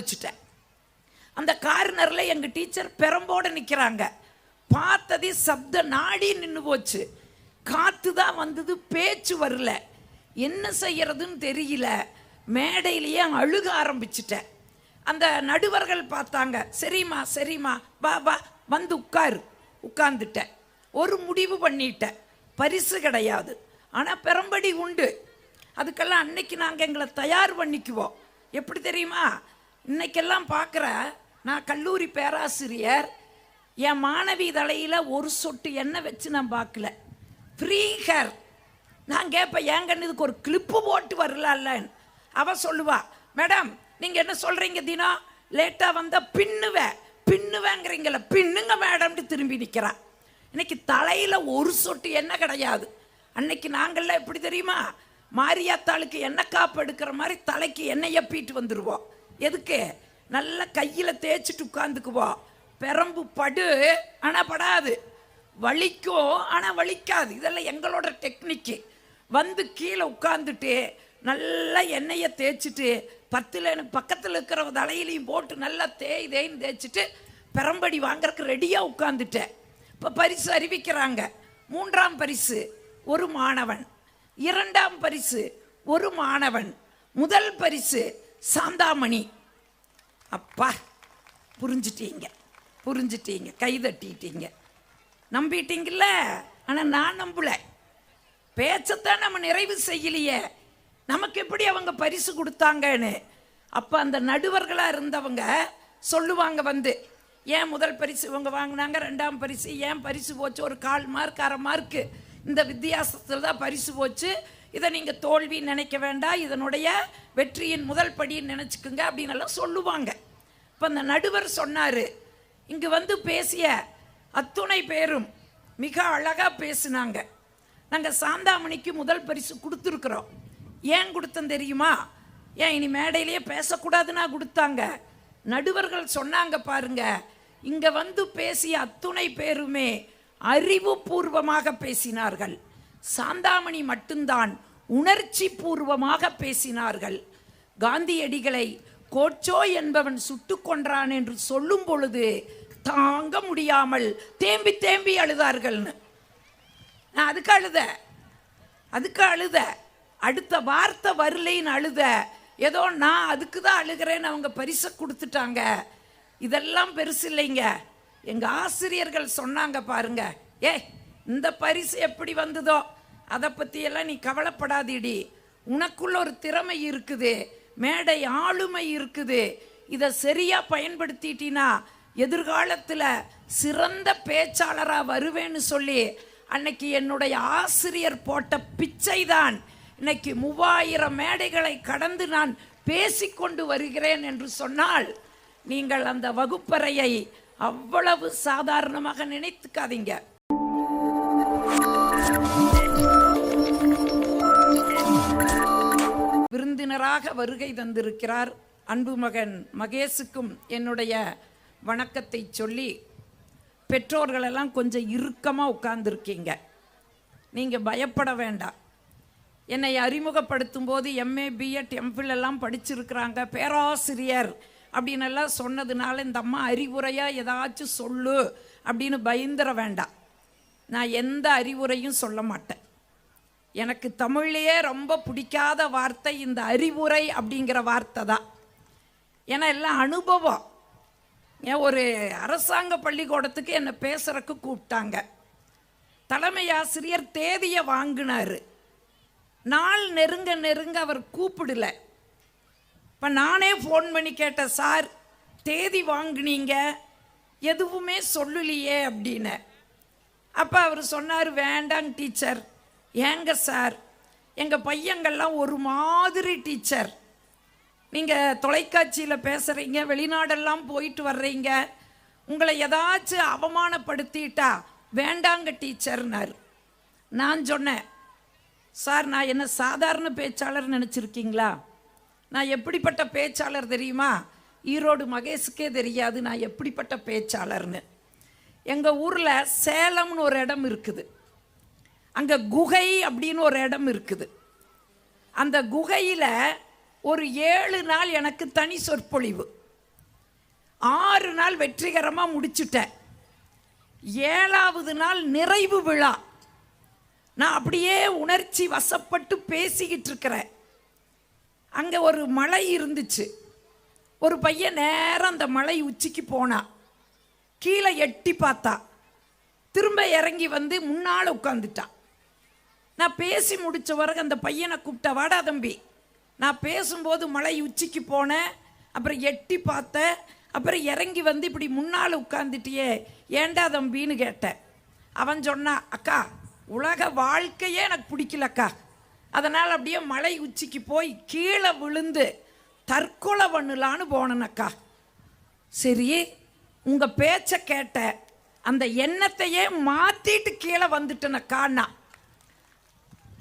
முழிச்சிட்டேன் அந்த கார்னரில் எங்கள் டீச்சர் பெரம்போட நிற்கிறாங்க பார்த்தது சப்த நாடி நின்று போச்சு. காற்று தான் வந்தது பேச்சு வரல. என்ன செய்யறதுன்னு தெரியல. மேடையிலேயே அழுக ஆரம்பிச்சிட்டேன். அந்த நடுவர்கள் பார்த்தாங்க சரிம்மா சரிம்மா வா வா வந்து உட்காரு. உட்கார்ந்துட்டேன். ஒரு முடிவு பண்ணிட்டேன். பரிசு கிடையாது. ஆனால் பெரம்படி உண்டு. அதுக்கெல்லாம் அன்னைக்கு நாங்கள் எங்களை தயார் பண்ணிக்குவோம். எப்படி தெரியுமா? இன்னைக்கெல்லாம் பார்க்குற நான் கல்லூரி பேராசிரியர் என் மாணவி தலையில் ஒரு சொட்டு எண்ணெய் வச்சு நான் பார்க்கல. ஃப்ரீ ஹேர் நான் கேட்பேன் ஏன் இதுக்கு ஒரு கிளிப்பு போட்டு வரலாம்லன்னு அவ சொல்லுவா மேடம் நீங்கள் என்ன சொல்கிறீங்க தினம் லேட்டாக வந்தால் பின்னுவேன் பின்னுவேங்கிறீங்கள பின்னுங்க மேடம்னு திரும்பி நிற்கிறான் இன்னைக்கு தலையில் ஒரு சொட்டு எண்ணெய் கிடையாது. அன்னைக்கு நாங்கள்லாம் எப்படி தெரியுமா? மாரியாத்தாளுக்கு எண்ணெய் காப்பு எடுக்கிற மாதிரி தலைக்கு எண்ணெய் எப்பிட்டு வந்துடுவோம் எதுக்கு? நல்லா கையில் தேய்ச்சிட்டு உட்காந்துக்குவோம் பெரம்பு படு ஆனால் படாது. வலிக்கும் ஆனால் வலிக்காது. இதெல்லாம் எங்களோட டெக்னிக்கு. வந்து கீழே உட்காந்துட்டு நல்லா எண்ணெயை தேய்ச்சிட்டு பத்தில் எனக்கு பக்கத்தில் இருக்கிற தலையிலையும் போட்டு நல்லா தேய் தேய்ன்னு தேய்ச்சிட்டு பெரம்படி வாங்குறதுக்கு ரெடியாக உட்காந்துட்டேன் இப்போ பரிசு அறிவிக்கிறாங்க. மூன்றாம் பரிசு ஒரு மாணவன். இரண்டாம் பரிசு ஒரு மாணவன். முதல் பரிசு சாந்தாமணி. அப்பா புரிஞ்சிட்டீங்க புரிஞ்சிட்டீங்க கை தட்டிட்டீங்க நம்பிட்டீங்கல்ல? ஆனால் நான் நம்பல. பேச்சத்தான் நம்ம நிறைவு செய்யலையே. நமக்கு எப்படி அவங்க பரிசு கொடுத்தாங்கன்னு. அப்போ அந்த நடுவர்களாக இருந்தவங்க சொல்லுவாங்க வந்து ஏன் முதல் பரிசு இவங்க வாங்கினாங்க ரெண்டாம் பரிசு? ஏன் பரிசு போச்சு? ஒரு கால் மார்க் அரை மார்க்கு. இந்த வித்தியாசத்தில் தான் பரிசு போச்சு. இதை நீங்கள் தோல்வி நினைக்க வேண்டாம். இதனுடைய வெற்றியின் முதல் படின்னு நினச்சிக்குங்க அப்படின்னு எல்லாம் சொல்லுவாங்க. இப்போ அந்த நடுவர் சொன்னார் இங்கு வந்து பேசிய அத்துணை பேரும் மிக அழகாக பேசினாங்க. நாங்கள் சாந்தாமணிக்கு முதல் பரிசு கொடுத்துருக்குறோம். ஏன் கொடுத்தோம் தெரியுமா? ஏன் இனி மேடையிலேயே பேசக்கூடாதுன்னா கொடுத்தாங்க. நடுவர்கள் சொன்னாங்க பாருங்க இங்கே வந்து பேசிய அத்துணை பேருமே அறிவுபூர்வமாக பேசினார்கள். சாந்தாமணி மட்டும்தான் உணர்ச்சி பூர்வமாக பேசினார்கள். காந்தியடிகளை கோச்சோ என்பவன் சுட்டு கொன்றான் என்று சொல்லும் பொழுது தாங்க முடியாமல் தேம்பி தேம்பி அழுதார்கள்னு நான் அதுக்கு அழுத அதுக்கு அழுத அடுத்த வார்த்தை வரலைன்னு அழுத ஏதோ நான் அதுக்கு தான் அழுகிறேன்னு அவங்க பரிசை கொடுத்துட்டாங்க. இதெல்லாம் பெருசு இல்லைங்க எங்கள் ஆசிரியர்கள் சொன்னாங்க பாருங்க. ஏ இந்த பரிசு எப்படி வந்ததோ அதை பற்றியெல்லாம் நீ கவலைப்படாதீடி. உனக்குள்ள ஒரு திறமை இருக்குது மேடை ஆளுமை இருக்குது. இதை சரியாக பயன்படுத்திட்டினா எதிர்காலத்தில் சிறந்த பேச்சாளராக வருவேன்னு சொல்லி அன்னைக்கு என்னுடைய ஆசிரியர் போட்ட பிச்சை தான் இன்னைக்கு மூவாயிரம் மேடைகளை கடந்து நான் பேசிக்கொண்டு வருகிறேன் என்று சொன்னால் நீங்கள் அந்த வகுப்பறையை அவ்வளவு சாதாரணமாக நினைத்துக்காதீங்க. விருந்தினராக வருகை தந்திருக்கிறார் அன்பு மகன் மகேஷுக்கும் என்னுடைய வணக்கத்தை சொல்லி பெற்றோர்களெல்லாம் கொஞ்சம் இறுக்கமாக உட்கார்ந்துருக்கீங்க. நீங்கள் பயப்பட வேண்டாம். என்னை அறிமுகப்படுத்தும் போது எம்ஏ பிஎட் எம்ஃபில் எல்லாம் படிச்சிருக்கிறாங்க. பேராசிரியர் அப்படின்னு எல்லாம் சொன்னதுனால இந்த அம்மா அறிவுரையாக ஏதாச்சும் சொல்லு அப்படின்னு பயந்துட வேண்டாம். நான் எந்த அறிவுரையும் சொல்ல மாட்டேன். எனக்கு தமிழ்லேயே ரொம்ப பிடிக்காத வார்த்தை இந்த அறிவுரை அப்படிங்கிற வார்த்தை தான். ஏன்னா எல்லாம் அனுபவம். ஏன் ஒரு அரசாங்க பள்ளிக்கூடத்துக்கு என்னை பேசுகிறக்கு கூப்பிட்டாங்க. தலைமை ஆசிரியர் தேதியை வாங்கினாரு. நாள் நெருங்க நெருங்க அவர் கூப்பிடல. இப்போ நானே ஃபோன் பண்ணி கேட்டேன் சார் தேதி வாங்கினீங்க. எதுவுமே சொல்லலையே அப்படின்னு. அப்போ அவர் சொன்னார் வேண்டாங்க டீச்சர். ஏங்க சார்? எங்கள் பையங்கள்லாம் ஒரு மாதிரி டீச்சர். நீங்கள் தொலைக்காட்சியில் பேசுகிறீங்க வெளிநாடெல்லாம் போயிட்டு வர்றீங்க. உங்களை ஏதாச்சும் அவமானப்படுத்திட்டா வேண்டாங்க டீச்சர்னார். நான் சொன்னேன் சார் நான் என்ன சாதாரண பேச்சாளர் நினச்சிருக்கீங்களா? நான் எப்படிப்பட்ட பேச்சாளர் தெரியுமா? ஈரோடு மகேஷுக்கே தெரியாது நான் எப்படிப்பட்ட பேச்சாளர்னு. எங்கள் ஊரில் சேலம்னு ஒரு இடம் இருக்குது. அங்கே குகை அப்படின்னு ஒரு இடம் இருக்குது. அந்த குகையில் ஒரு ஏழு நாள் எனக்கு தனி சொற்பொழிவு. ஆறு நாள் வெற்றிகரமாக முடிச்சுட்டேன். ஏழாவது நாள் நிறைவு விழா. நான் அப்படியே உணர்ச்சி வசப்பட்டு பேசிக்கிட்டு இருக்கிறேன். அங்கே ஒரு மலை இருந்துச்சு. ஒரு பையன் நேரம் அந்த மலை உச்சிக்கு போனான் கீழே எட்டி பார்த்தா. திரும்ப இறங்கி வந்து முன்னால் உட்காந்துட்டான் நான் பேசி முடித்த பிறகு அந்த பையனை கூப்பிட்ட வாடா தம்பி. நான் பேசும்போது மலை உச்சிக்கு போனேன் அப்புறம் எட்டி பார்த்தேன் அப்புறம் இறங்கி வந்து இப்படி முன்னால் உட்காந்துட்டியே ஏண்டா தம்பின்னு கேட்டேன் அவன் சொன்னான் அக்கா உலக வாழ்க்கையே எனக்கு பிடிக்கலக்கா அதனால் அப்படியே மலை உச்சிக்கு போய் கீழே விழுந்து தற்கொலை பண்ணலான்னு போனேனக்கா சரி உங்கள் பேச்சை கேட்ட அந்த எண்ணத்தையே மாற்றிட்டு கீழே வந்துட்டேனக்கான்னா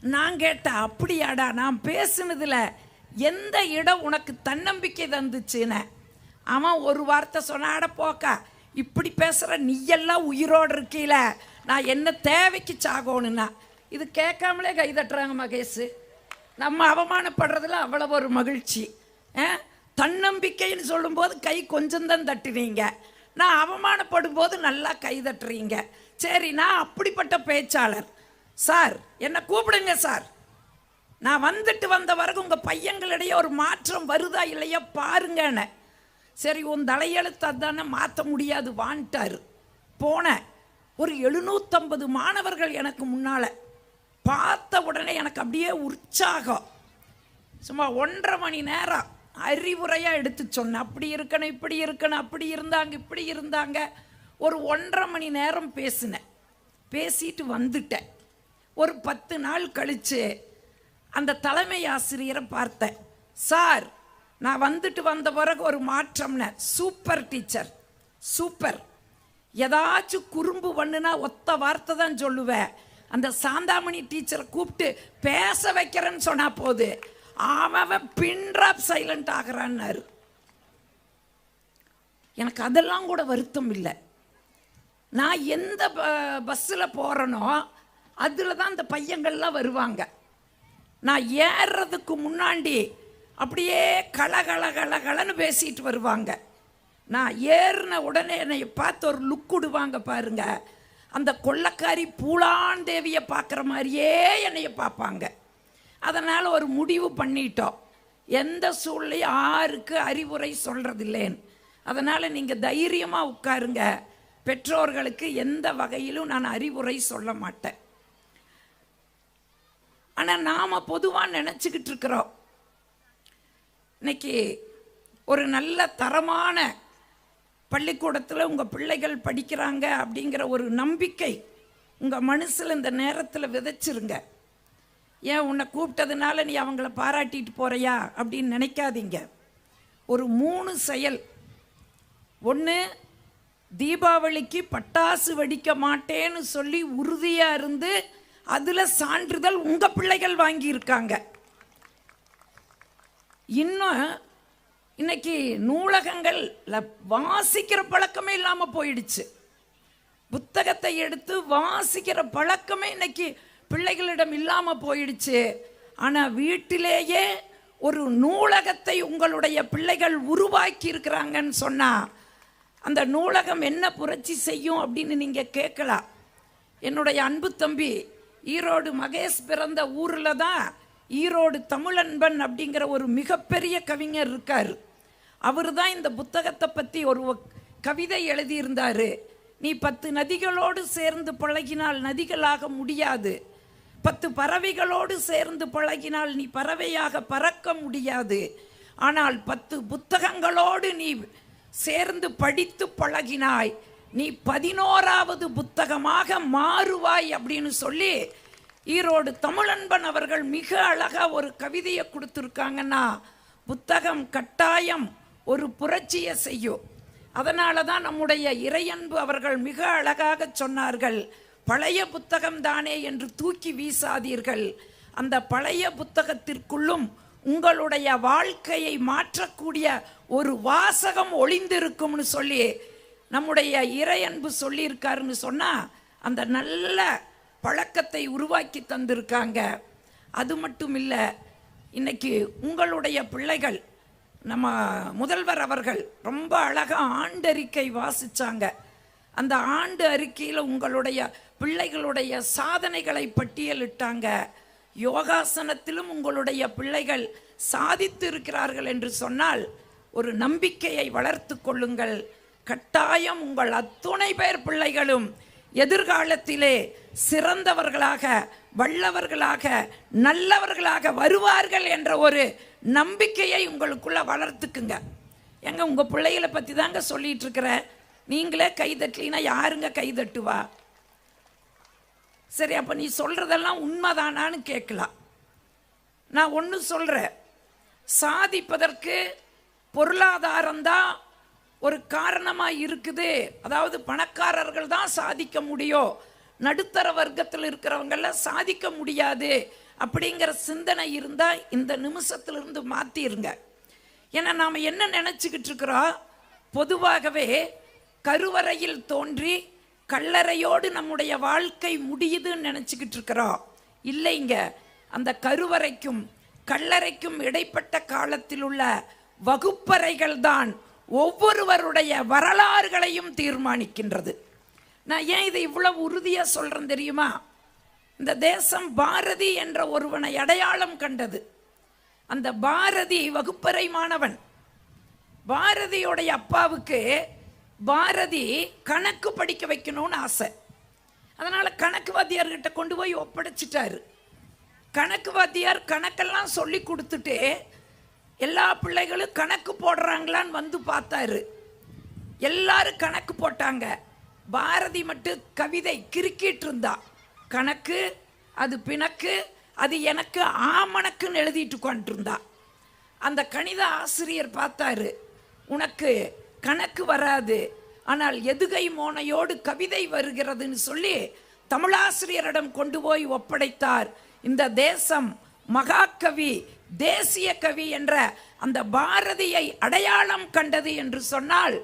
நான் கேட்டேன் அப்படியாடா நான் பேசினதில் எந்த இடம் உனக்கு தன்னம்பிக்கை தந்துச்சுன்னு? அவன் ஒரு வார்த்தை சொன்னாட போக்கா இப்படி பேசுகிற நீயெல்லாம் உயிரோடு இருக்கீல நான் என்ன தேவைக்கு சாகணும்னா இது கேட்காமலே கை தட்டுறாங்க மகேஷ். நம்ம அவமானப்படுறதுல அவ்வளோ ஒரு மகிழ்ச்சி. ஆ? தன்னம்பிக்கைன்னு சொல்லும்போது கை கொஞ்சம்தான் தட்டுறீங்க நான் அவமானப்படும் போது நல்லா கை தட்டுறீங்க. சரி நான் அப்படிப்பட்ட பேச்சாளர். சார் என்னை கூப்பிடுங்க சார். நான் வந்துட்டு வந்த வரைக்கும் உங்கள் பையங்களிடையே ஒரு மாற்றம் வருதா இல்லையா பாருங்கன்னு. சரி உன் தலையெழுத்து அதானே மாற்ற முடியாது வான்ட்டார். போனேன். ஒரு எழுநூற்றம்பது மாணவர்கள் எனக்கு முன்னால். பார்த்த உடனே எனக்கு அப்படியே உற்சாகம். சும்மா ஒன்றரை மணி நேரம் அறிவுரையாக எடுத்து சொன்னேன். அப்படி இருக்கணும் இப்படி இருக்கணும் அப்படி இருந்தாங்க இப்படி இருந்தாங்க. ஒரு ஒன்றரை மணி நேரம் பேசினேன். பேசிட்டு வந்துட்டேன். ஒரு பத்து நாள் கழித்து அந்த தலைமை ஆசிரியரை பார்த்தேன். சார் நான் வந்துட்டு வந்த பிறகு ஒரு மாற்றம்னு. Super teacher. சூப்பர். ஏதாச்சும் குறும்பு பண்ணுனா ஒத்த வார்த்தை தான் சொல்லுவேன். அந்த சாந்தாமணி டீச்சரை கூப்பிட்டு பேச வைக்கிறேன்னு சொன்னால் போது அவன் பின்ட்ராப் சைலண்ட் ஆகிறான்னாரு. எனக்கு அதெல்லாம் கூட வருத்தம் இல்லை. நான் எந்த பஸ்ஸில் போகிறேனோ அதில் தான் அந்த பையங்கள்லாம் வருவாங்க. நான் ஏறுறதுக்கு முன்னாடி அப்படியே கலகல கலகலன்னு பேசிட்டு வருவாங்க. நான் ஏறின உடனே என்னை பார்த்து ஒரு லுக் விடுவாங்க பாருங்க. அந்த கொள்ளக்காரி பூலான் தேவியை பார்க்குற மாதிரியே என்னைய பார்ப்பாங்க. அதனால் ஒரு முடிவு பண்ணிட்டோம். எந்த சூழ்நிலையும் யாருக்கு அறிவுரை சொல்கிறதில்லேன்னு அதனால் நீங்கள் தைரியமாக உட்காருங்க. பெற்றோர்களுக்கு எந்த வகையிலும் நான் அறிவுரை சொல்ல மாட்டேன். ஆனால் நாம் பொதுவாக நினச்சிக்கிட்டு இருக்கிறோம் இன்னைக்கு ஒரு நல்ல தரமான பள்ளிக்கூடத்தில் உங்கள் பிள்ளைகள் படிக்கிறாங்க அப்படிங்கிற ஒரு நம்பிக்கை உங்கள் மனசில் இந்த நேரத்தில் விதைச்சிருங்க. ஏன் உன்னை கூப்பிட்டதுனால நீ அவங்கள பாராட்டிட்டு போகிறியா அப்படின்னு நினைக்காதீங்க. ஒரு மூணு செயல். ஒன்று தீபாவளிக்கு பட்டாசு வெடிக்க மாட்டேன்னு சொல்லி உறுதியாக இருந்து அதில் சான்றிதழ் உங்கள் பிள்ளைகள் வாங்கியிருக்காங்க. இன்னும் இன்னைக்கு நூலகங்களில் வாசிக்கிற பழக்கமே இல்லாமல் போயிடுச்சு. புத்தகத்தை எடுத்து வாசிக்கிற பழக்கமே இன்னைக்கு பிள்ளைகளிடம் இல்லாமல் போயிடுச்சு. ஆனால் வீட்டிலேயே ஒரு நூலகத்தை உங்களுடைய பிள்ளைகள் உருவாக்கி இருக்கிறாங்கன்னு சொன்னால் அந்த நூலகம் என்ன புரட்சி செய்யும் அப்படின்னு நீங்கள் கேட்கலாம். என்னுடைய அன்பு தம்பி ஈரோடு மகேஷ் பிறந்த ஊரில் தான் ஈரோடு தமிழன்பன் அப்படிங்கிற ஒரு மிகப்பெரிய கவிஞர் இருக்கார். அவர் தான் இந்த புத்தகத்தை பற்றி ஒரு கவிதை எழுதியிருந்தார். நீ பத்து நதிகளோடு சேர்ந்து பழகினால் நதிகளாக முடியாது. பத்து பறவைகளோடு சேர்ந்து பழகினால் நீ பறவையாக பறக்க முடியாது. ஆனால் பத்து புத்தகங்களோடு நீ சேர்ந்து படித்து பழகினாய். நீ பதினோராவது புத்தகமாக மாறுவாய் அப்படின்னு சொல்லி ஈரோடு தமிழன்பன் அவர்கள் மிக அழகாக ஒரு கவிதையை கொடுத்துருக்காங்கன்னா புத்தகம் கட்டாயம் ஒரு புரட்சியை செய்யும் அதனால தான் நம்முடைய இறையன்பு அவர்கள் மிக அழகாக சொன்னார்கள் பழைய புத்தகம் தானே என்று தூக்கி வீசாதீர்கள். அந்த பழைய புத்தகத்திற்குள்ளும் உங்களுடைய வாழ்க்கையை மாற்றக்கூடிய ஒரு வாசகம் ஒளிந்திருக்கும்னு சொல்லி நம்முடைய இறையன்பு சொல்லியிருக்காருன்னு சொன்னால் அந்த நல்ல பழக்கத்தை உருவாக்கி தந்திருக்காங்க. அது மட்டும் இல்லை இன்னைக்கு உங்களுடைய பிள்ளைகள் நம்ம முதல்வர் அவர்கள் ரொம்ப அழகாக ஆண்டறிக்கை வாசிச்சாங்க. அந்த ஆண்டு அறிக்கையில் உங்களுடைய பிள்ளைகளுடைய சாதனைகளை பட்டியலிட்டாங்க. யோகாசனத்திலும் உங்களுடைய பிள்ளைகள் சாதித்து இருக்கிறார்கள் என்று சொன்னால் ஒரு நம்பிக்கையை வளர்த்து கொள்ளுங்கள். கட்டாயம் உங்கள் அத்துணை பேர் பிள்ளைகளும் எதிர்காலத்திலே சிறந்தவர்களாக வல்லவர்களாக நல்லவர்களாக வருவார்கள் என்ற ஒரு நம்பிக்கையை உங்களுக்குள்ள வளர்த்துக்குங்க. எங்க உங்க பிள்ளைகளை பத்தி தாங்க சொல்லிட்டு இருக்கிறேன். நீங்களே கை தட்டலினா யாருங்க கை தட்டுவா? சரி அப்ப நீ சொல்றதெல்லாம் உண்மைதானான்னு கேட்கலாம். நான் ஒன்று சொல்றேன். சாதிப்பதற்கு பொருளாதாரம்தான் ஒரு காரணமாக இருக்குது. அதாவது பணக்காரர்கள் தான் சாதிக்க முடியும். நடுத்தர வர்க்கத்தில் இருக்கிறவங்கள சாதிக்க முடியாது. அப்படிங்கிற சிந்தனை இருந்தால் இந்த நிமிஷத்துலேருந்து மாற்றிருங்க ஏன்னா நாம் என்ன நினச்சிக்கிட்டு இருக்கிறோம்? பொதுவாகவே கருவறையில் தோன்றி கல்லறையோடு நம்முடைய வாழ்க்கை முடியுதுன்னு நினச்சிக்கிட்டு இருக்கிறோம். இல்லைங்க. அந்த கருவறைக்கும் கல்லறைக்கும் இடைப்பட்ட காலத்தில் உள்ள வகுப்பறைகள் தான் ஒவ்வொருவருடைய வரலாறுகளையும் தீர்மானிக்கின்றது. நான் ஏன் இதை இவ்வளவு உறுதியாக சொல்கிறேன் தெரியுமா? இந்த தேசம் பாரதி என்ற ஒருவனை அடையாளம் கண்டது. அந்த பாரதி வகுப்பறை மாணவன். பாரதியோடைய அப்பாவுக்கு பாரதி கணக்கு படிக்க வைக்கணும்னு ஆசை. அதனால் கணக்கு வாத்தியார்கிட்ட கொண்டு போய் ஒப்படைச்சிட்டாரு. கணக்கு வாத்தியார் கணக்கெல்லாம் சொல்லி கொடுத்துட்டு எல்லா பிள்ளைகளும் கணக்கு போடுறாங்களான்னு வந்து பார்த்தாரு. எல்லாரும் கணக்கு போட்டாங்க. பாரதி மட்டும் கவிதை கிறுக்கிட்டு இருந்தா. கணக்கு அது பிணக்கு அது எனக்கு ஆமணக்குன்னு எழுதிட்டு உட்காந்துருந்தா அந்த கணித ஆசிரியர் பார்த்தாரு. உனக்கு கணக்கு வராது. ஆனால் எதுகை மோனையோடு கவிதை வருகிறதுன்னு சொல்லி தமிழாசிரியரிடம் கொண்டு போய் ஒப்படைத்தார். இந்த தேசம் மகாகவி தேசிய கவி என்ற அந்த பாரதியை அடையாளம் கண்டது என்று சொன்னால்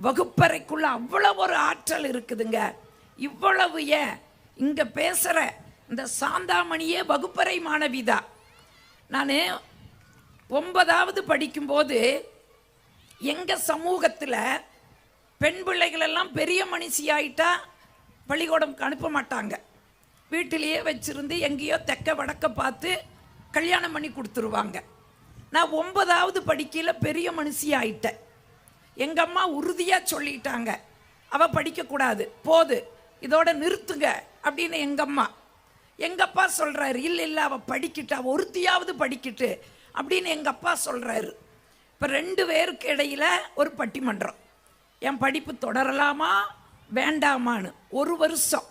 வகுப்பறைக்குள்ள அவ்வளவு ஒரு ஆற்றல் இருக்குதுங்க. இவ்வளவு ஏன்? இங்கே பேசுகிற இந்த சாந்தாமணியே வகுப்பறை மாணவிதா நான் ஒன்பதாவது படிக்கும்போது எங்கள் சமூகத்தில் பெண் பிள்ளைகளெல்லாம் பெரிய மனுஷி ஆயிட்டா பள்ளிக்கூடம் அனுப்ப மாட்டாங்க. வீட்டிலேயே வச்சுருந்து எங்கேயோ தெக்க வடக்க பார்த்து கல்யாணம் பண்ணி கொடுத்துருவாங்க. நான் ஒன்பதாவது படிக்கையில் பெரிய மனுஷி ஆயிட்டேன் எங்கள் அம்மா உறுதியாக சொல்லிட்டாங்க. அவள் படிக்கக்கூடாது போது இதோட நிறுத்துங்க அப்படின்னு எங்கள் அம்மா. எங்கள் அப்பா சொல்கிறாரு இல்லை இல்லை அவள் படிக்கிட்டு அவள் ஒருத்தியாவது படிக்கிட்டு அப்படின்னு எங்கள் அப்பா சொல்கிறாரு இப்போ ரெண்டு பேருக்கு இடையில் ஒரு பட்டிமன்றம். என் படிப்பு தொடரலாமா? வேண்டாமான்னு. ஒரு வருஷம்.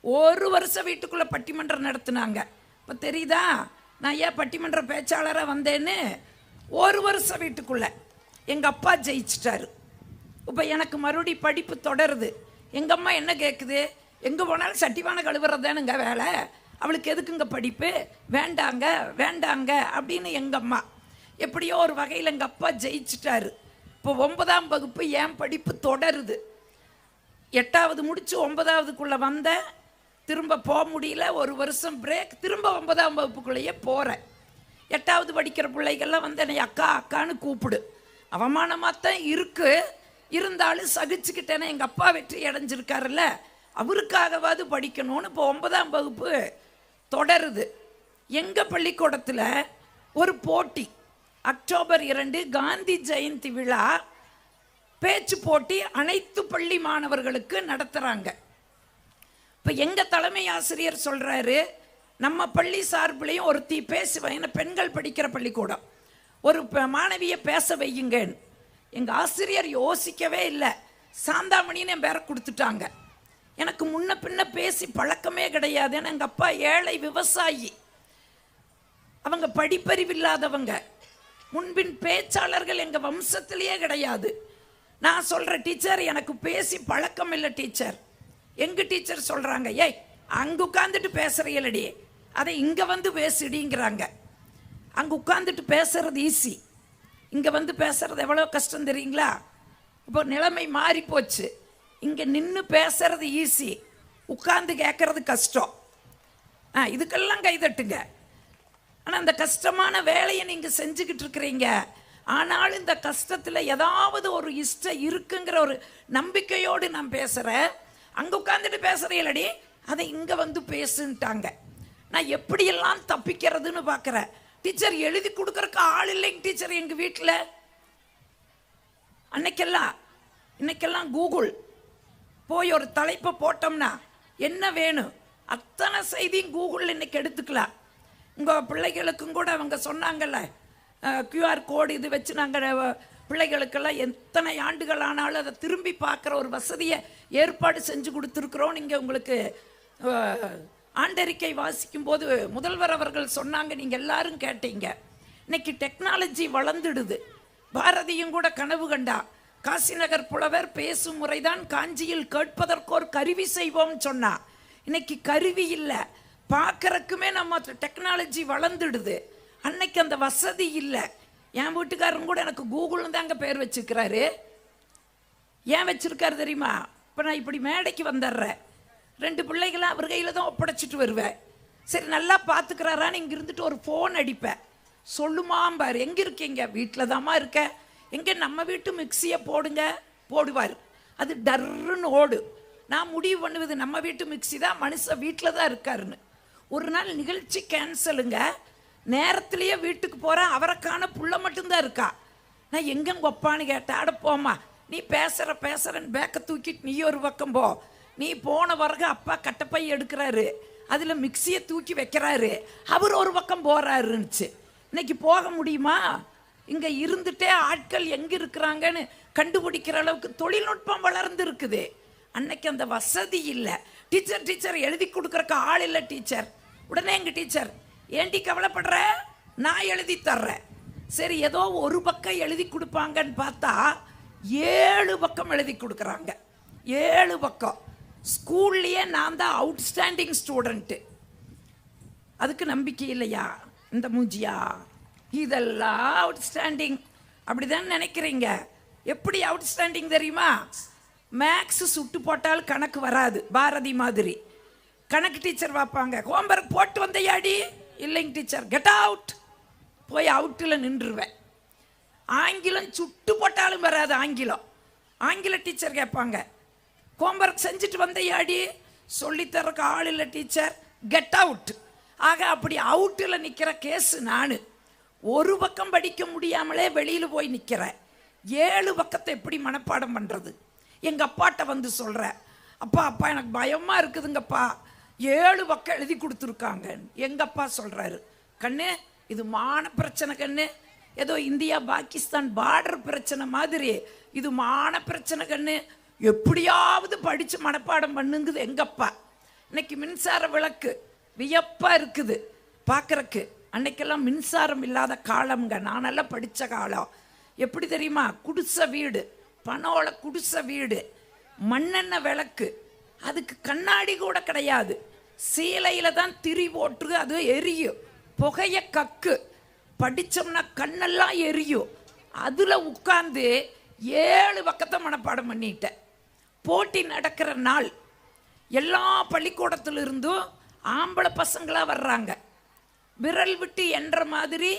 ஒரு வருஷம் வீட்டுக்குள்ளே பட்டிமன்றம் நடத்துனாங்க. இப்போ தெரியுதா? நான் ஏன் பட்டிமன்ற பேச்சாளராக வந்தேன்னு ஒரு வருஷம் வீட்டுக்குள்ளே எங்கள் அப்பா ஜெயிச்சிட்டாரு. இப்போ எனக்கு மறுபடி படிப்பு தொடருது. எங்கள் அம்மா என்ன கேட்குது எங்கே போனாலும் சட்டிவான கழுவுறதானுங்க வேலை. அவளுக்கு எதுக்குங்க படிப்பு? வேண்டாங்க வேண்டாங்க அப்படின்னு எங்கள் அம்மா எப்படியோ ஒரு வகையில் எங்கள் அப்பா ஜெயிச்சிட்டாரு. இப்போ ஒன்பதாம் வகுப்பு ஏன் படிப்பு தொடருது? எட்டாவது முடித்து ஒன்பதாவதுக்குள்ளே வந்தேன் திரும்ப போக முடியல ஒரு வருஷம் பிரேக் திரும்ப ஒன்பதாம் வகுப்புக்குள்ளேயே போகிறேன் எட்டாவது படிக்கிற பிள்ளைகள்லாம் வந்து என்னை அக்கா அக்கான்னு கூப்பிடு. அவமானமாக தான் இருக்கு. இருந்தாலும் சகிச்சுக்கிட்டேனே எங்கள் அப்பா வெற்றி அடைஞ்சிருக்காருல்ல அவருக்காகவாது படிக்கணும்னு இப்போ ஒன்பதாம் வகுப்பு தொடருது. எங்கள் பள்ளிக்கூடத்தில் ஒரு போட்டி அக்டோபர் இரண்டு காந்தி ஜெயந்தி விழா பேச்சு போட்டி அனைத்து பள்ளி மாணவர்களுக்கு நடத்துகிறாங்க இப்போ எங்கள் தலைமை ஆசிரியர் சொல்கிறாரு நம்ம பள்ளி சார்பிலையும் ஒருத்தி பேசுவேன் ஏன்னா பெண்கள் படிக்கிற பள்ளிக்கூடம். ஒரு ப- மாணவியை பேச வையுங்கன்னு எங்கள் ஆசிரியர் யோசிக்கவே இல்லை. சாந்தாமணின்னு என் பேரை கொடுத்துட்டாங்க. எனக்கு முன்ன பின்ன பேசி பழக்கமே கிடையாது. ஏன்னா எங்கள் அப்பா ஏழை விவசாயி. அவங்க படிப்பறிவு இல்லாதவங்க முன்பின் பேச்சாளர்கள் எங்கள் வம்சத்திலேயே கிடையாது. நான் சொல்கிற டீச்சர் எனக்கு பேசி பழக்கம் இல்லை டீச்சர். எங்க டீச்சர் சொல்றாங்க ஏய் அங்க உட்காந்துட்டு பேசுறீங்களடி அதை இங்க வந்து பேசுடிங்கிறாங்க. அங்க உட்காந்துட்டு பேசுறது ஈஸி இங்க வந்து பேசுறது எவ்வளோ கஷ்டம் தெரியுங்களா? இப்போ நிலைமை மாறி போச்சு இங்க நின்று பேசுறது ஈஸி உட்கார்ந்து கேட்கறது கஷ்டம். ஆ இதுக்கெல்லாம் கைதட்டுங்க. ஆனால் அந்த கஷ்டமான வேலையை நீங்கள் செஞ்சுக்கிட்டு இருக்கிறீங்க. ஆனாலும் இந்த கஷ்டத்தில் ஏதாவது ஒரு இஷ்டம் இருக்குங்கிற ஒரு நம்பிக்கையோடு நான் பேசுகிறேன் அங்கே உட்காந்துட்டு பேசுறீங்களடி அதை இங்கே வந்து பேசுன்ட்டாங்க. நான் எப்படியெல்லாம் தப்பிக்கிறதுன்னு பார்க்குறேன் டீச்சர் எழுதி கொடுக்குறக்கு ஆள் இல்லைங்க டீச்சர் எங்கள் வீட்டில் அன்னைக்கெல்லாம் இன்னைக்கெல்லாம் கூகுள். போய் ஒரு தலைப்பை போட்டோம்னா என்ன வேணும்? அத்தனை செய்தியும் கூகுளில் இன்னைக்கு எடுத்துக்கலாம். உங்கள் பிள்ளைகளுக்கும் கூட அவங்க சொன்னாங்கல்ல கியூஆர் கோடு இது வச்சு நாங்கள் பிள்ளைகளுக்கெல்லாம் எத்தனை ஆண்டுகள் ஆனாலும் அதை திரும்பி பார்க்குற ஒரு வசதியை ஏற்பாடு செஞ்சு கொடுத்துருக்குறோம். நீங்கள் உங்களுக்கு ஆண்டறிக்கை வாசிக்கும் போது முதல்வர் அவர்கள் சொன்னாங்க நீங்கள் எல்லாரும் கேட்டீங்க. இன்னைக்கு டெக்னாலஜி வளர்ந்துடுது. பாரதியும் கூட கனவு கண்டா காசிநகர் புலவர் பேசும் முறைதான் காஞ்சியில் கேட்பதற்கோர் கருவி செய்வோம் சொன்னா. இன்னைக்கு கருவி இல்லை. பார்க்கறக்குமே நம்ம டெக்னாலஜி வளர்ந்துடுது. அன்னைக்கு அந்த வசதி இல்லை. என் வீட்டுக்காரரும் கூட எனக்கு கூகுள்னு தாங்க பேர் வச்சிருக்கிறாரு. ஏன் வச்சுருக்காரு தெரியுமா? இப்போ நான் இப்படி மேடைக்கு வந்துடுறேன் ரெண்டு பிள்ளைகளும் அவர் கையில் தான் ஒப்படைச்சிட்டு வருவேன். சரி நல்லா பார்த்துக்கிறாரான்னு இங்கே இருந்துட்டு ஒரு ஃபோன் அடிப்பேன். சொல்லுமாம் பாரு எங்கே இருக்கீங்க? வீட்டில் தாம்மா இருக்கேன் எங்கே நம்ம வீட்டு மிக்சியை போடுங்க போடுவார். அது டர்ருன்னு ஓடு. நான் முடிவு பண்ணுவது நம்ம வீட்டு மிக்ஸி தான் மனுஷன் வீட்டில் தான் இருக்காருன்னு. ஒரு நாள் நிகழ்ச்சி கேன்சலுங்க நேரத்துலேயே வீட்டுக்கு போகிறேன் அவரைக்கான புள்ள மட்டும்தான் இருக்கா. நான் எங்கங்க ஒப்பான்னு கேட்டேன். அட போம்மா நீ பேசுகிற பேசுகிறேன்னு பேக்கை தூக்கிட்டு நீ ஒரு பக்கம் போ. நீ போன பிறகு அப்பா கட்டப்பை எடுக்கிறாரு. அதில் மிக்சியை தூக்கி வைக்கிறாரு. அவர் ஒரு பக்கம் போகிறாருன்னுச்சு இன்னைக்கு போக முடியுமா? இங்கே இருந்துட்டே ஆட்கள் எங்கே இருக்கிறாங்கன்னு கண்டுபிடிக்கிற அளவுக்கு தொழில்நுட்பம் வளர்ந்து இருக்குது அன்னைக்கு அந்த வசதி இல்லை. டீச்சர் டீச்சர் எழுதி கொடுக்குறக்கு ஆள் இல்லை டீச்சர் உடனே எங்கள் டீச்சர் ஏண்டி கவலைப்படுற? நான் எழுதி தர்றேன். சரி ஏதோ ஒரு பக்கம் எழுதி கொடுப்பாங்கன்னு பார்த்தா ஏழு பக்கம் எழுதி கொடுக்குறாங்க. ஏழு பக்கம். ஸ்கூல்லையே நான் தான் அவுட்ஸ்டாண்டிங் ஸ்டூடெண்ட்டு அதுக்கு நம்பிக்கை இல்லையா? இந்த மூஞ்சியா? இதெல்லாம் அவுட்ஸ்டாண்டிங் அப்படிதான் நினைக்கிறீங்க? எப்படி அவுட்ஸ்டாண்டிங் தெரியுமா? மேக்ஸ் சுட்டு போட்டால் கணக்கு வராது. பாரதி மாதிரி. கணக்கு டீச்சர் பார்ப்பாங்க. ஹோம்ஒர்க் போட்டு வந்தையாடி? இல்லைங்க டீச்சர் கெட் அவுட் போய் அவுட்டில் நின்றுருவேன் ஆங்கிலம் சுட்டு போட்டாலும் வராது ஆங்கிலம். ஆங்கில டீச்சர் கேட்பாங்க ஹோம்ஒர்க் செஞ்சுட்டு வந்தையாடி? சொல்லித்தரக்கு ஆள் இல்லை டீச்சர் கெட் அவுட் ஆக அப்படி அவுட்டில் நிற்கிற கேஸ் நான் ஒரு பக்கம் படிக்க முடியாமலே வெளியில் போய் நிற்கிறேன் ஏழு பக்கத்தை எப்படி மனப்பாடம் பண்ணுறது எங்கள் அப்பாட்ட வந்து சொல்கிறேன் அப்பா அப்பா எனக்கு பயமாக இருக்குதுங்கப்பா. ஏழு பக்கம் எழுதி கொடுத்துருக்காங்க. எங்கள் அப்பா சொல்கிறாரு கண்ணு இது மான பிரச்சனை கண்ணு. ஏதோ இந்தியா பாகிஸ்தான் பார்டர் பிரச்சனை மாதிரி. இது மான பிரச்சனை கண்ணு. எப்படியாவது படித்து மனப்பாடம் பண்ணுங்குது எங்கப்பா. இன்னைக்கு மின்சார விளக்கு வியப்பாக இருக்குது. பார்க்குறக்கு அன்னைக்கெல்லாம் மின்சாரம் இல்லாத காலம்ங்க. நானெல்லாம் படித்த காலம். எப்படி தெரியுமா? குடிசை வீடு. பனோல குடிசை வீடு. மண்ணெண்ணெய் விளக்கு. அதுக்கு கண்ணாடி கூட கிடையாது. சீலையில் தான் திரி போட்டு அது எரியும். புகைய கக்கு. படிச்சோம்னா கண்ணெல்லாம் எரியும். அதில் உட்காந்து ஏழு பக்கத்தை மனப்பாடம் பண்ணிட்டேன் போட்டி நடக்கிற நாள். எல்லா பள்ளிக்கூடத்திலிருந்தும் ஆம்பளை பசங்களாக வர்றாங்க. விரல் விட்டு என்ற மாதிரி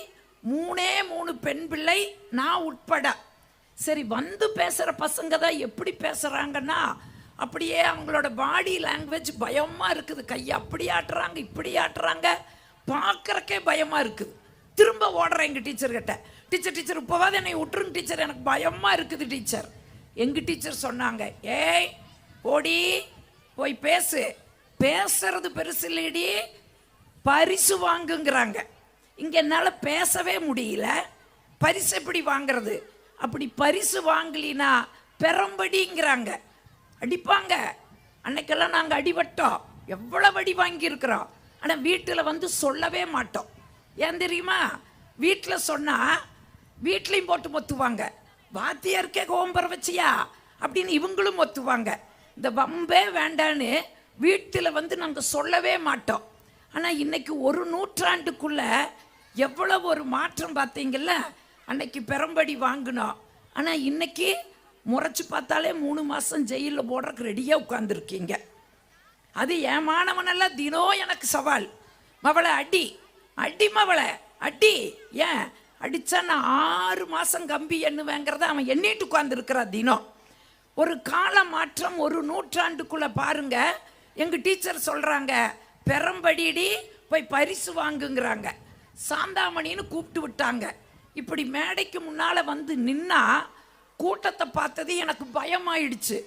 மூணே மூணு பெண் பிள்ளை நான் உட்பட. சரி வந்து பேசுகிற பசங்க தான் எப்படி பேசுகிறாங்கன்னா அப்படியே அவங்களோட பாடி லாங்குவேஜ் பயமாக இருக்குது. கையை அப்படி ஆட்டுறாங்க இப்படி ஆட்டுறாங்க. பார்க்குறக்கே பயமாக இருக்குது. திரும்ப ஓடுறேன் எங்கள் டீச்சர்கிட்ட டீச்சர் டீச்சர் இப்போவாது என்னை விட்டுருங்க டீச்சர் எனக்கு பயமாக இருக்குது டீச்சர் எங்கள் டீச்சர் சொன்னாங்க ஏய் ஓடி போய் பேசு. பேசுறது பெருசு இல்லைடி. பரிசு வாங்குங்கிறாங்க. இங்கே என்னால் பேசவே முடியல. பரிசு எப்படி வாங்குறது? அப்படி பரிசு வாங்கலினா பெறம்படிங்கிறாங்க அடிப்பாங்க. அன்னைக்கெல்லாம் நாங்கள் அடிபட்டோம். எவ்வளோ அடி வாங்கியிருக்கிறோம். ஆனால் வீட்டில் வந்து சொல்லவே மாட்டோம். ஏன் தெரியுமா? வீட்டில் சொன்னால் வீட்லேயும் போட்டு மொத்துவாங்க. வாத்தியாருக்கே கோம்பரை வச்சியா? அப்படின்னு இவங்களும் ஒத்துவாங்க இந்த வம்பே வேண்டான்னு வீட்டில் வந்து நாங்கள் சொல்லவே மாட்டோம். ஆனால் இன்றைக்கி ஒரு நூற்றாண்டுக்குள்ளே எவ்வளோ ஒரு மாற்றம் பார்த்தீங்கல்ல அன்னைக்கு பெரம்படி வாங்கினோம். ஆனால் இன்னைக்கு முறைச்சு பார்த்தாலே மூணு மாதம் ஜெயிலில் போடுறக்கு ரெடியாக உட்காந்துருக்கீங்க அது என் மாணவனெல்லாம் தினம் எனக்கு சவால். மவளை அடி. அடி மவளை அடி. ஏன்? அடித்தா நான் ஆறு மாதம் கம்பி எண்ணுவேங்கிறத அவன் எண்ணிட்டு உட்காந்துருக்கிறா தினம். ஒரு கால மாற்றம் ஒரு நூற்றாண்டுக்குள்ளே பாருங்க. எங்கள் டீச்சர் சொல்கிறாங்க பெரம்படிடி போய் பரிசு வாங்குங்கிறாங்க. சாந்தாமணின்னு கூப்பிட்டு விட்டாங்க. இப்படி மேடைக்கு முன்னால் வந்து நின்னா கூட்டத்தை பார்த்தது எனக்கு பயமாயிடுச்சு.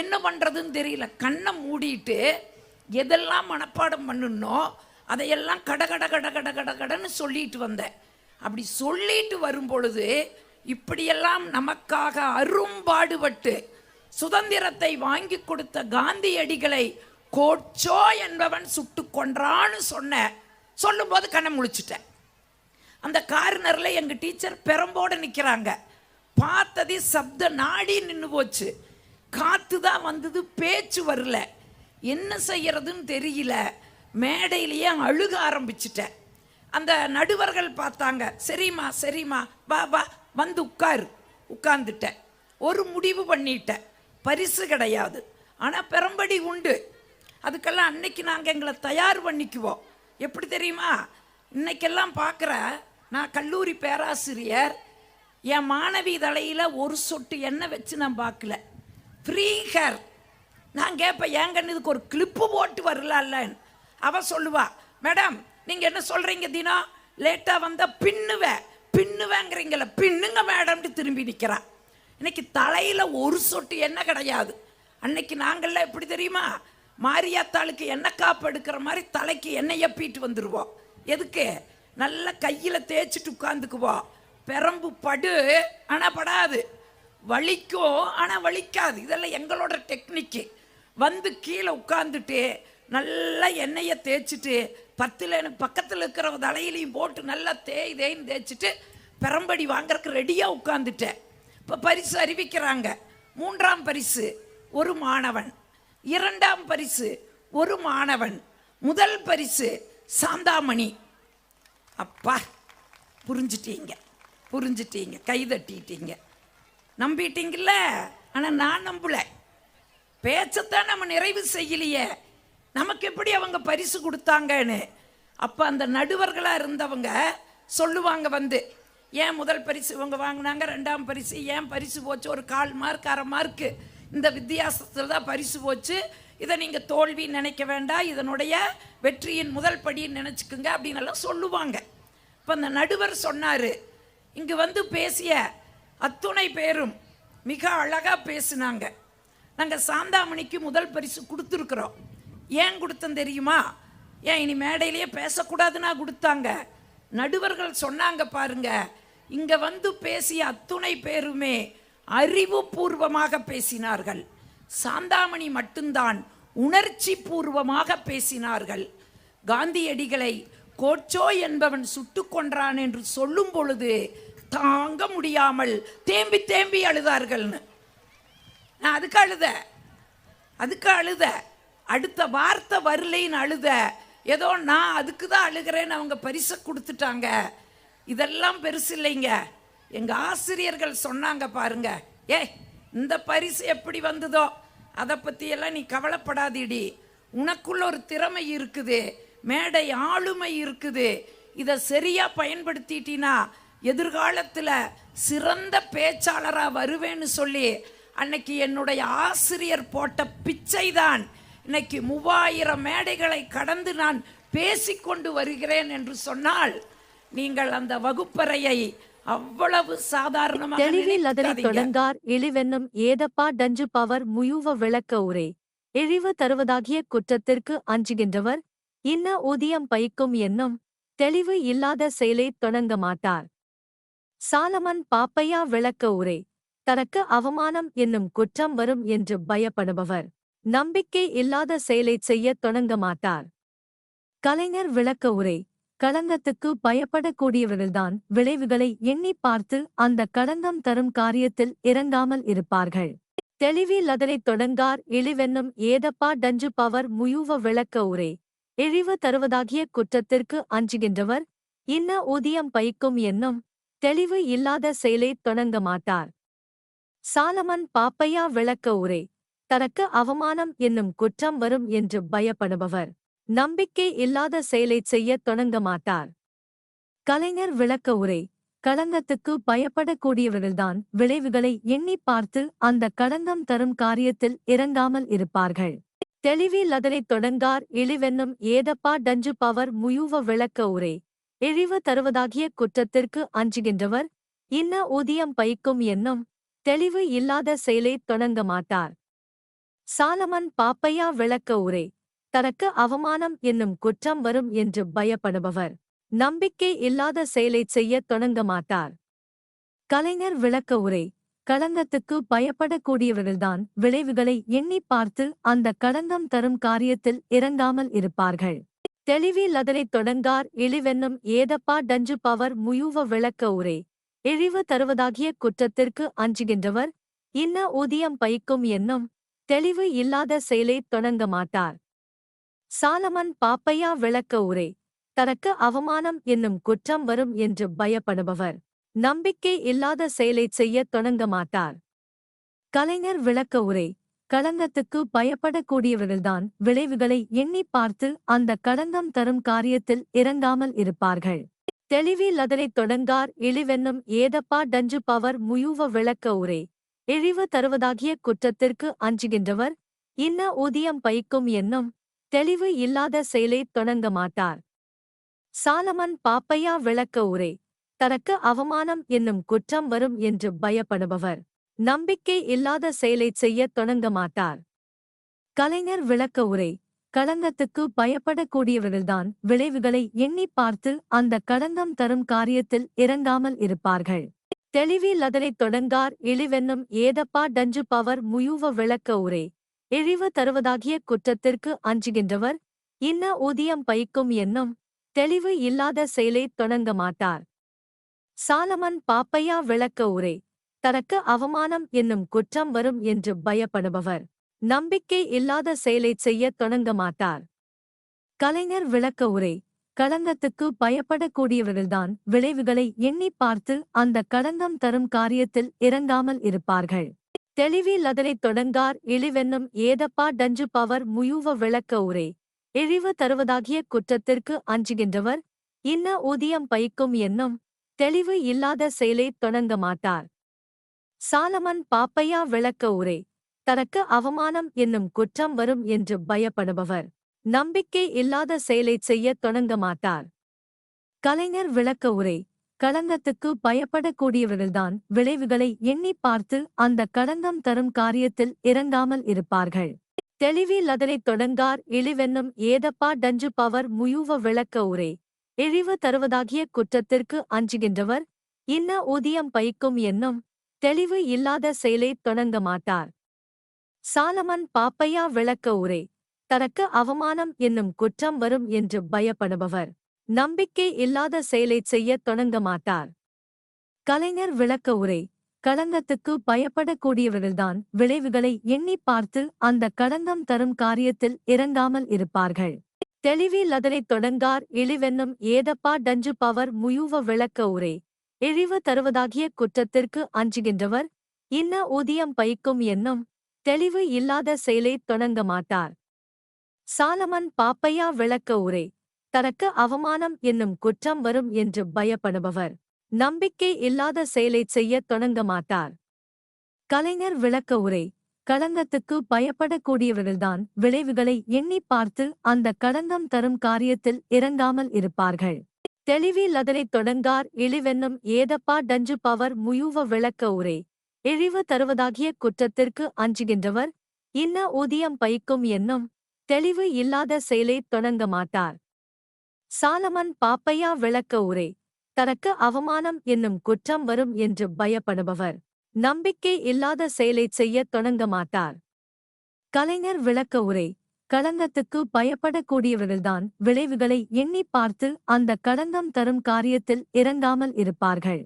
என்ன பண்ணுறதுன்னு தெரியல. கண்ணை மூடிட்டு எதெல்லாம் மனப்பாடம் பண்ணணும் அதையெல்லாம் கட கட கட கட கட கடன்னு சொல்லிட்டு வந்தேன். அப்படி சொல்லிட்டு வரும் பொழுது இப்படியெல்லாம் நமக்காக அரும்பாடுபட்டு சுதந்திரத்தை வாங்கி கொடுத்த காந்தியடிகளை கோச்சோ என்பவன் சுட்டு கொன்றான்னு சொன்ன சொல்லும்போது கண்ணை முழிச்சிட்டேன். அந்த கார்னரில் எங்கள் டீச்சர் பெரம்போடு நிற்கிறாங்க பார்த்ததே சப்த நாடி நின்று போச்சு. காற்று தான் வந்தது பேச்சு வரல. என்ன செய்யறதுன்னு தெரியல. மேடையிலேயே அழுக ஆரம்பிச்சிட்டேன். அந்த நடுவர்கள் பார்த்தாங்க சரிம்மா சரிம்மா வா வா வந்து உட்காரு. உட்கார்ந்துட்டேன். ஒரு முடிவு பண்ணிட்டேன். பரிசு கிடையாது. ஆனால் பெரம்படி உண்டு. அதுக்கெல்லாம் அன்னைக்கு நாங்கள் எங்களை தயார் பண்ணிக்குவோம். எப்படி தெரியுமா? இன்னைக்கெல்லாம் பார்க்குற நான் கல்லூரி பேராசிரியர் என் மாணவி தலையில் ஒரு சொட்டு எண்ணெய் வச்சு நான் பார்க்கல. ஃப்ரீ ஹேர் நான் கேட்பேன் ஏன் இதுக்கு ஒரு கிளிப்பு போட்டு வரலாம்லன்னு அவ சொல்லுவா மேடம் நீங்கள் என்ன சொல்கிறீங்க தினம் லேட்டாக வந்தால் பின்னுவேன் பின்னுவேங்கிறீங்கள பின்னுங்க மேடம்னு திரும்பி நிற்கிறான் இன்னைக்கு தலையில் ஒரு சொட்டு எண்ணெய் கிடையாது. அன்னைக்கு நாங்கள்லாம் எப்படி தெரியுமா? மாரியாத்தாளுக்கு எண்ணெய் காப்பு எடுக்கிற மாதிரி தலைக்கு எண்ணெய் எப்பிட்டு வந்துடுவோம் எதுக்கு? நல்லா கையில் தேய்ச்சிட்டு உட்காந்துக்குவோம் பெரம்பு படு ஆனால் படாது. வலிக்கும் ஆனால் வலிக்காது. இதெல்லாம் எங்களோட டெக்னிக்கு வந்து கீழே உட்காந்துட்டு நல்லா எண்ணெயை தேய்ச்சிட்டு பத்தில் எனக்கு பக்கத்தில் இருக்கிற தலையிலையும் போட்டு நல்லா தேய் தேய்ன்னு தேய்ச்சிட்டு பெரம்படி வாங்குறதுக்கு ரெடியாக உட்காந்துட்டேன் இப்போ பரிசு அறிவிக்கிறாங்க. மூன்றாம் பரிசு ஒரு மாணவன். இரண்டாம் பரிசு ஒரு மாணவன். முதல் பரிசு சாந்தாமணி. அப்பா புரிஞ்சிட்டீங்க. புரிஞ்சிட்டீங்க கை தட்டிட்டீங்க நம்பிட்டீங்கல்ல? ஆனால் நான் நம்பல. பேச்சத்தான் நம்ம நிறைவு செய்யலையே. நமக்கு எப்படி அவங்க பரிசு கொடுத்தாங்கன்னு. அப்போ அந்த நடுவர்களாக இருந்தவங்க சொல்லுவாங்க வந்து ஏன் முதல் பரிசு இவங்க வாங்கினாங்க ரெண்டாம் பரிசு? ஏன் பரிசு போச்சு? ஒரு கால் மார்க் அரை மார்க்கு. இந்த வித்தியாசத்தில் தான் பரிசு போச்சு. இதை நீங்கள் தோல்வி நினைக்க வேண்டாம். இதனுடைய வெற்றியின் முதல் படின்னு நினச்சிக்குங்க அப்படின்னு எல்லாம் சொல்லுவாங்க. இப்போ அந்த நடுவர் சொன்னார் இங்கு வந்து பேசிய அத்துணை பேரும் மிக அழகாக பேசினாங்க. நாங்கள் சாந்தாமணிக்கு முதல் பரிசு கொடுத்துருக்குறோம். ஏன் கொடுத்தோம் தெரியுமா? ஏன் இனி மேடையிலேயே பேசக்கூடாதுன்னா கொடுத்தாங்க. நடுவர்கள் சொன்னாங்க பாருங்க இங்கே வந்து பேசிய அத்துணை பேருமே அறிவுபூர்வமாக பேசினார்கள். சாந்தாமணி மட்டும்தான் உணர்ச்சி பூர்வமாக பேசினார்கள். காந்தியடிகளை கோச்சோ என்பவன் சுட்டு கொன்றான் என்று சொல்லும் பொழுது தாங்க முடியாமல் தேம்பி தேம்பி அழுதார்கள்னு நான் அதுக்கு அழுத அதுக்கு அழுத அடுத்த வார்த்தை வரலைன்னு அழுத ஏதோ நான் அதுக்கு தான் அழுகிறேன்னு அவங்க பரிசை கொடுத்துட்டாங்க. இதெல்லாம் பெருசு இல்லைங்க. எங்கள் ஆசிரியர்கள் சொன்னாங்க பாருங்க ஏ இந்த பரிசு எப்படி வந்ததோ? அதை பற்றியெல்லாம் நீ கவலைப்படாதீடி. உனக்குள்ள ஒரு திறமை இருக்குது. மேடை ஆளுமை இருக்குது. இதை சரியா பயன்படுத்திட்டினா எதிர்காலத்தில் சிறந்த பேச்சாளரா வருவேன்னு சொல்லி அன்னைக்கு என்னுடைய ஆசிரியர் போட்ட பிச்சை தான் இன்னைக்கு மூவாயிரம் மேடைகளை கடந்து நான் பேசிக்கொண்டு வருகிறேன் என்று சொன்னால் நீங்கள் அந்த வகுப்பறையை அவ்வளவு சாதாரணமாக தெளிவில் அதனை. தொடங்கார் இழிவென்னும் ஏதப்பா டஞ்சு பவர் முயுவ விளக்க உரை. இழிவு தருவதாகிய குற்றத்திற்கு அஞ்சுகின்றவர் இன்ன ஊதியம் பயிக்கும் என்னும் தெளிவு இல்லாத செயலை தொடங்க மாட்டார். சாலமன் பாப்பையா விளக்க உரை தனக்கு அவமானம் என்னும் குற்றம் வரும் என்று பயப்படுபவர் நம்பிக்கை இல்லாத செயலைச் செய்யத் தொடங்க மாட்டார். கலைஞர் விளக்க உரை களங்கத்துக்கு பயப்படக்கூடியவர்கள்தான் விளைவுகளை எண்ணிப் பார்த்து அந்த களங்கம் தரும் காரியத்தில் இறங்காமல் இருப்பார்கள். தெளிவில் அதனைத் தொடங்கார் இழிவென்னும் ஏதப்பா டஞ்சு பவர் முயுவ விளக்க உரை இழிவு தருவதாகிய குற்றத்திற்கு அஞ்சுகின்றவர். இன்ன ஊதியம் பயிக்கும் என்னும் தெளிவு இல்லாத செயலைத் தொடங்க மாட்டார். சாலமன் பாப்பையா விளக்க உரை. தனக்கு அவமானம் என்னும் குற்றம் வரும் என்று பயப்படுபவர். நம்பிக்கை இல்லாத செயலைச் செய்யத் தொடங்க மாட்டார். கலைஞர் விளக்க உரை. களங்கத்துக்கு பயப்படக்கூடியவர்கள்தான் விளைவுகளை எண்ணி பார்த்து அந்த களங்கம் தரும் காரியத்தில் இறங்காமல் இருப்பார்கள். தெளிவில் அதனைத் தொடங்கார் இழிவென்னும் ஏதப்பா டஞ்சு பவர் முயுவ விளக்க உரை. இழிவு தருவதாகிய குற்றத்திற்கு அஞ்சுகின்றவர். இன்ன ஊதியம் பயிக்கும் என்னும் தெளிவு இல்லாத செயலை தொடங்க மாட்டார். சாலமன் பாப்பையா விளக்க உரை. தனக்கு அவமானம் என்னும் குற்றம் வரும் என்று பயப்படுபவர். நம்பிக்கை இல்லாத செயலைச் செய்யத் தொடங்க மாட்டார். கலைஞர் விளக்க உரை. களங்கத்துக்கு பயப்படக்கூடியவர்கள்தான் விளைவுகளை எண்ணிப் பார்த்து அந்த களங்கம் தரும் காரியத்தில் இறங்காமல் இருப்பார்கள். தெளிவில் அதனைத் தொடங்கார் இழிவென்னும் ஏதப்பா டஞ்சு பவர் முயுவ விளக்க உரை. இழிவு தருவதாகிய குற்றத்திற்கு அஞ்சுகின்றவர். இன்ன ஊதியம் பயிக்கும் என்னும் தெளிவு இல்லாத செயலை தொடங்க மாட்டார். சாலமன் பாப்பையா விளக்க உரை. தனக்கு அவமானம் என்னும் குற்றம் வரும் என்று பயப்படுபவர். நம்பிக்கை இல்லாத செயலைச் செய்யத் தொடங்க மாட்டார். கலைஞர் விளக்க உரை களங்கத்துக்கு பயப்படக்கூடியவர்கள்தான் விளைவுகளை எண்ணிப் பார்த்து அந்த களங்கம் தரும் காரியத்தில் இறங்காமல் இருப்பார்கள். தெளிவில் அதனைத் தொடங்கார் இழிவென்னும் ஏதப்பா டஞ்சு பவர் முயுவ விளக்க உரை இழிவு தருவதாகிய குற்றத்திற்கு அஞ்சுகின்றவர் இன்ன ஊதியம் பயிக்கும் என்னும் தெளிவு இல்லாத செயலை தொடங்க மாட்டார். சாலமன் பாப்பையா விளக்க உரை தனக்கு அவமானம் என்னும் குற்றம் வரும் என்று பயப்படுபவர். நம்பிக்கை இல்லாத செயலைச் செய்யத் தொடங்க மாட்டார். கலைஞர் விளக்க உரை. களங்கத்துக்கு பயப்படக்கூடியவர்கள்தான் விளைவுகளை எண்ணிப் பார்த்து அந்த களங்கம் தரும் காரியத்தில் இறங்காமல் இருப்பார்கள். தெளிவில் அதனைத் தொடங்கார் இழிவென்னும் ஏதப்பா டஞ்சு பவர் முயுவ விளக்க உரை. இழிவு தருவதாகிய குற்றத்திற்கு அஞ்சுகின்றவர். இன்ன ஊதியம் பயிக்கும் என்னும் தெளிவு இல்லாத செயலை தொடங்க மாட்டார். சாலமன் பாப்பையா விளக்க உரை. தனக்கு அவமானம் என்னும் குற்றம் வரும் என்று பயப்படுபவர். நம்பிக்கை இல்லாத செயலைச் செய்யத் தொடங்க மாட்டார். கலைஞர் விளக்க உரை. களங்கத்துக்கு பயப்படக்கூடியவர்கள்தான் விளைவுகளை எண்ணிப் பார்த்து அந்த களங்கம் தரும் காரியத்தில் இறங்காமல் இருப்பார்கள். தெளிவில் அதனைத் தொடங்கார் இழிவென்னும் ஏதப்பா டஞ்சு பவர் முயுவ விளக்க உரை. இழிவு தருவதாகிய குற்றத்திற்கு அஞ்சுகின்றவர். இன்ன ஊதியம் பயிக்கும் என்னும் தெளிவு இல்லாத செயலை தொடங்க மாட்டார். சாலமன் பாப்பையா விளக்க உரை தனக்கு அவமானம் என்னும் குற்றம் வரும் என்று பயப்படுபவர். நம்பிக்கை இல்லாத செயலைச் செய்யத் தொடங்க மாட்டார். கலைஞர் விளக்க உரை களங்கத்துக்கு பயப்படக்கூடியவர்கள்தான் விளைவுகளை எண்ணிப் பார்த்து அந்த களங்கம் தரும் காரியத்தில் இறங்காமல் இருப்பார்கள். தெளிவில் அதனைத் தொடங்கார் இழிவென்னும் ஏதப்பா டஞ்சு பவர் முயுவ விளக்க உரை இழிவு தருவதாகிய குற்றத்திற்கு அஞ்சுகின்றவர். இன்ன ஊதியம் பயிக்கும் என்னும் தெளிவு இல்லாத செயலை தொடங்க மாட்டார். சாலமன் பாப்பையா விளக்க உரை. தனக்கு அவமானம் என்னும் குற்றம் வரும் என்று பயப்படுபவர். நம்பிக்கை இல்லாத செயலைச் செய்யத் தொடங்க மாட்டார். கலைஞர் விளக்க உரை. களங்கத்துக்கு பயப்படக்கூடியவர்கள்தான் விளைவுகளை எண்ணிப் பார்த்து அந்த களங்கம் தரும் காரியத்தில் இறங்காமல் இருப்பார்கள். தெளிவில் அதனைத் தொடங்கார் இழிவென்னும் ஏதப்பா டஞ்சு பவர் முயுவ விளக்க உரை. இழிவு தருவதாகிய குற்றத்திற்கு அஞ்சுகின்றவர். இன்ன ஊதியம் பயிக்கும் என்னும் தெளிவு இல்லாத செயலை தொடங்க மாட்டார். சாலமன் பாப்பையா விளக்க உரை. தனக்கு அவமானம் என்னும் குற்றம் வரும் என்று பயப்படுபவர். நம்பிக்கை இல்லாத செயலைச் செய்யத் தொடங்க மாட்டார். கலைஞர் விளக்க உரை. களங்கத்துக்கு பயப்படக்கூடியவர்கள்தான் விளைவுகளை எண்ணிப் பார்த்து அந்த களங்கம் தரும் காரியத்தில் இறங்காமல் இருப்பார்கள். தெளிவில் அதனைத் தொடங்கார் இழிவென்னும் ஏதப்பா டஞ்சு பவர் முயுவ விளக்க உரை. இழிவு தருவதாகிய குற்றத்திற்கு அஞ்சுகின்றவர். இன்ன ஊதியம் பயிக்கும் என்னும் தெளிவு இல்லாத செயலை தொடங்க மாட்டார். சாலமன் பாப்பையா விளக்க உரை. தனக்கு அவமானம் என்னும் குற்றம் வரும் என்று பயப்படுபவர். நம்பிக்கை இல்லாத செயலைச் செய்யத் தொடங்க மாட்டார். கலைஞர் விளக்க உரை களங்கத்துக்கு பயப்படக்கூடியவர்கள்தான் விளைவுகளை எண்ணிப் பார்த்து அந்த களங்கம் தரும் காரியத்தில் இறங்காமல் இருப்பார்கள்.